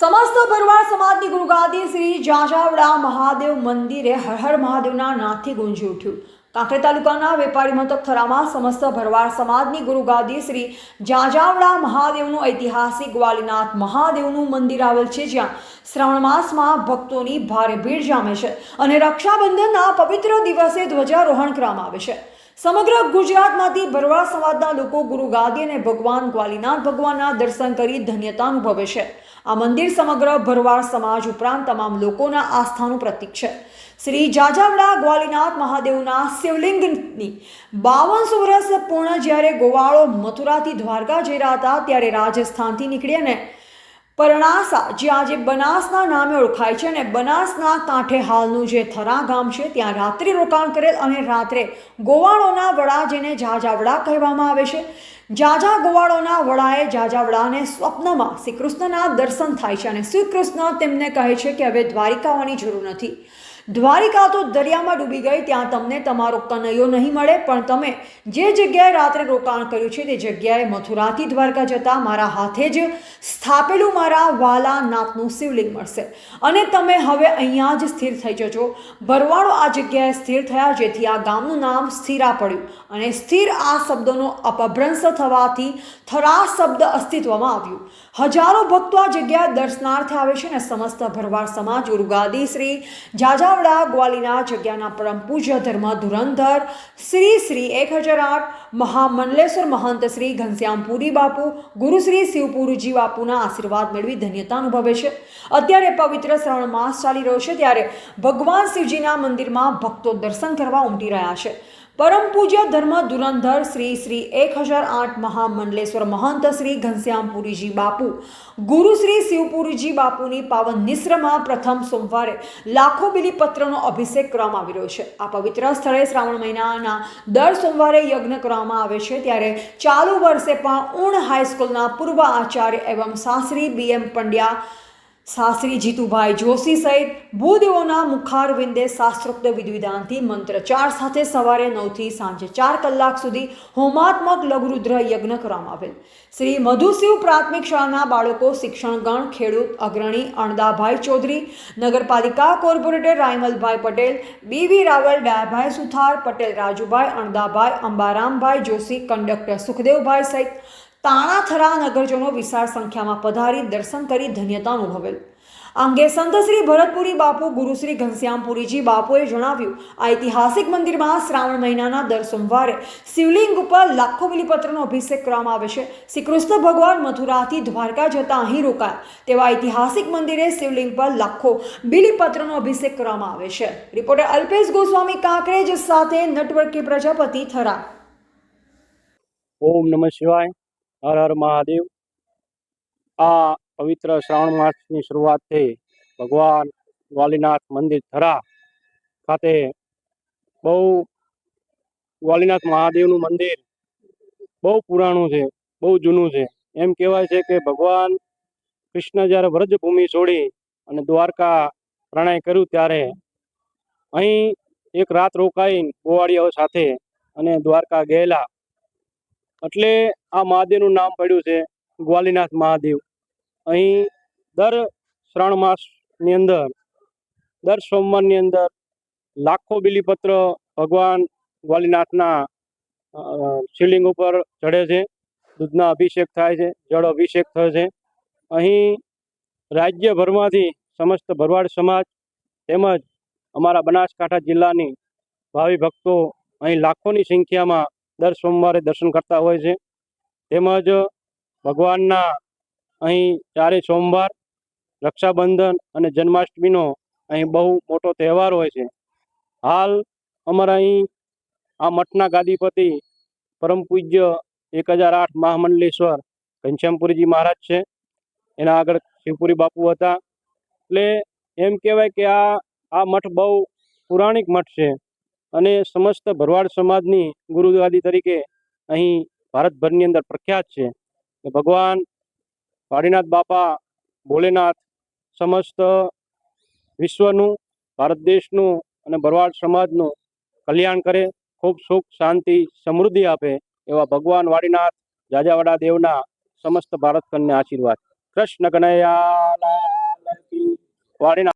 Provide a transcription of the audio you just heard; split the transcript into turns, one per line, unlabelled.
સમસ્ત ભરવાડ સમાજની ગુરુગાદી શ્રી જાજાવડા મહાદેવ મંદિરે હર હર મહાદેવના નાથથી ગુંજી ઉઠ્યું. કાંકરેજ તાલુકાના વેપારી મથક થરામાં સમસ્ત ભરવાડ સમાજની ગુરુગાદી શ્રી જાજાવડા મહાદેવનું ઐતિહાસિક ગ્વાલીનાથ મહાદેવનું મંદિર આવેલ છે, જ્યાં શ્રાવણ માસમાં ભક્તોની ભારે ભીડ જામે છે અને રક્ષાબંધનના પવિત્ર દિવસે ધ્વજારોહણ કરવામાં આવે છે. સમગ્ર ગુજરાતમાંથી ભરવાડ સમાજના લોકો ગુરુ ગાદી અને ભગવાન ગ્વાલીનાથ ભગવાનના દર્શન કરી ધન્યતા અનુભવે છે. આ મંદિર સમગ્ર ભરવાડ સમાજ ઉપરાંત તમામ લોકોના આસ્થાનું પ્રતીક છે. શ્રી જાજાવડા ગ્વાલીનાથ મહાદેવના શિવલિંગની બાવનસો વર્ષ પૂર્ણ જ્યારે ગોવાળો મથુરાથી દ્વારકા જઈ રહ્યા હતા, ત્યારે રાજસ્થાનથી નીકળી અને પરણાસા, જે આજે બનાસના નામે ઓળખાય છે અને બનાસના કાંઠે હાલનું જે થરા ગામ છે, ત્યાં રાત્રિ રોકાણ કરેલ અને રાત્રે ગોવાળોના વડા જેને જાજાવડા કહેવામાં આવે છે. જાજા ગોવાળોના વડાએ જાજાવડાને સ્વપ્નમાં શ્રીકૃષ્ણના દર્શન થાય છે અને શ્રીકૃષ્ણ તેમને કહે છે કે હવે દ્વારિકા આવવાની જરૂર નથી. દ્વારિકા તો દરિયામાં ડૂબી ગઈ, ત્યાં તમને તમારો કનૈયો નહીં મળે, પણ તમે જે જગ્યાએ રાત્રે રોકાણ કર્યું છે તે જગ્યાએ મથુરાથી દ્વારકા જતા મારા હાથે જ સ્થાપેલું મારા વાલા નાથનું શિવલિંગ મળશે. અને તમે હવે અહીંયા જ સ્થિર થઈ જજો. ભરવાડો આ જગ્યાએ સ્થિર થયા જેથી આ ગામનું નામ સ્થિરા પડ્યું અને સ્થિર આ શબ્દનો અપભ્રંશ થવાથી થરા શબ્દ અસ્તિત્વમાં આવ્યું. હજારો ભક્તો આ જગ્યાએ દર્શનાર્થે આવે છે અને સમસ્ત ભરવાડ સમાજ, ઉર્ગાદી, શ્રી જાજાવડા ગ્વાલીના જગ્યાના પરમ પૂજ્ય ધર્મ ધુરંધર શ્રી શ્રી એક હજાર આઠ, મહામંડલેશ્વર મહંત શ્રી ઘનશ્યામપુરી બાપુ, ગુરુ શ્રી શિવપુરુજી બાપુના આશીર્વાદ મેળવી ધન્યતા અનુભવે છે. અત્યારે પવિત્ર શ્રાવણ માસ ચાલી રહ્યો છે, ત્યારે ભગવાન શિવજીના મંદિરમાં ભક્તો દર્શન કરવા ઉમટી રહ્યા છે. પરમ પૂજ્ય ધર્મ ધુરંધર શ્રી શ્રી એક હજાર આઠ મહામંડલેશ્વર મહંત શ્રી ઘનશ્યામપુરીજી બાપુ, ગુરુ શ્રી શિવપુરીજી બાપુની પાવન નિશ્રમાં પ્રથમ સોમવારે લાખો બિલીપત્રનો અભિષેક કરવામાં આવી રહ્યો છે. આ પવિત્ર સ્થળે શ્રાવણ મહિનાના દર સોમવારે યજ્ઞ કરવામાં આવે છે. ત્યારે ચાલુ વર્ષે પણ ઉણ હાઈસ્કૂલના પૂર્વ આચાર્ય એવં સાસરી બી એમ પંડ્યા શાસ્ત્રી જીતુભાઈ જોશી સહિત ભૂદેવોના મુખારવિંદે શાસ્ત્રોક્ત વિધિવિધાનથી મંત્રચાર સાથે સવારે નવથી સાંજે ચાર કલાક સુધી હોમાત્મક લઘુરુદ્ર યજ્ઞ કરવામાં આવેલ. શ્રી મધુશિવ પ્રાથમિક શાળાના બાળકો, શિક્ષણગણ, ખેડૂત, અગ્રણી અણદાભાઈ ચૌધરી, નગરપાલિકા corporator Raymalbhai Patel, BV Raval, Dayabhai Suthar, Patel Rajubhai, Andabhai, Ambarambhai Joshi, conductor Sukhdevbhai સહિત તાણાથરા નગરજનો વિશાળ સંખ્યામાં પધારી દર્શન કરી ધન્યતા અનુભવેલ. અંગે સંત શ્રી ભરતપુરી બાપુ ગુરુશ્રી ઘનશ્યામપુરીજી બાપુએ જણાવ્યું, આ ઐતિહાસિક મંદિરમાં શ્રાવણ મહિનાના દર સોમવારે શિવલિંગ ઉપર લાખો બિલીપત્રનો અભિષેક કરવામાં આવે છે. શ્રી કૃષ્ણ ભગવાન મથુરાથી દ્વારકા જતા અહીં રોકાયા. તેવા ઐતિહાસિક મંદિરે શિવલિંગ પર લાખો બિલીપત્રનો અભિષેક કરવામાં આવે છે. રિપોર્ટર અલ્પેશ ગોસ્વામી કાંકરેજ સાથે નટવર્કી પ્રજાપતિ થરા
ઓમ નમઃ શિવાય. હર હર મહાદેવ. આ પવિત્ર શ્રાવણ માસની શરૂઆતથી ભગવાન વાલીનાથ મંદિર થરા ખાતે બહુ વાલીનાથ મહાદેવનું મંદિર બહુ પુરાણું છે, બહુ જૂનું છે. એમ કહેવાય છે કે ભગવાન કૃષ્ણ જ્યારે વ્રજભૂમિ છોડી અને દ્વારકા પ્રણય કર્યું ત્યારે અહીં એક રાત રોકાઈ ગોવાળીઓ સાથે અને દ્વારકા ગયેલા. એટલે આ મહાદેવનું નામ પડ્યું છે ગ્વાલીનાથ મહાદેવ. અહીં દર શ્રાવણ માસની અંદર, દર સોમવારની અંદર લાખો બિલીપત્ર ભગવાન ગ્વાલીનાથના શિવલિંગ ઉપર ચડે છે. દૂધના અભિષેક થાય છે, જળ અભિષેક થાય છે. અહીં રાજ્યભરમાંથી સમસ્ત ભરવાડ સમાજ તેમજ અમારા બનાસકાંઠા જિલ્લાની ભાવિ ભક્તો અહીં લાખોની સંખ્યામાં દર સોમવારે દર્શન કરતા હોય છે. તેમજ ભગવાનના અહીં ચારે સોમવાર રક્ષાબંધન અને જન્માષ્ટમીનો અહીં બહુ મોટો તહેવાર હોય છે. હાલ અમારા અહીં આ મઠના ગાદીપતિ પરમ પૂજ્ય એક હજાર આઠ મહામંડલેશ્વર ઘનશ્યામપુરીજી મહારાજ છે. એના આગળ શિવપુરી બાપુ હતા. એટલે એમ કહેવાય કે આ આ મઠ બહુ પુરાણિક મઠ છે. અને સમસ્ત ભરવાડ સમાજની ગુરુગાદી તરીકે અહીં ભારતભરની અંદર પ્રખ્યાત છે. ભગવાન વાડીનાથ બાપા ભોલેનાથ સમસ્ત વિશ્વનું, ભારત દેશનું અને ભરવાડ સમાજનું કલ્યાણ કરે, ખૂબ સુખ, શાંતિ, સમૃદ્ધિ આપે એવા ભગવાન વાડીનાથ, જાજાવાડા દેવના સમસ્ત ભારત કન્યા આશીર્વાદ. કૃષ્ણ કનૈયા લાલ વાડીના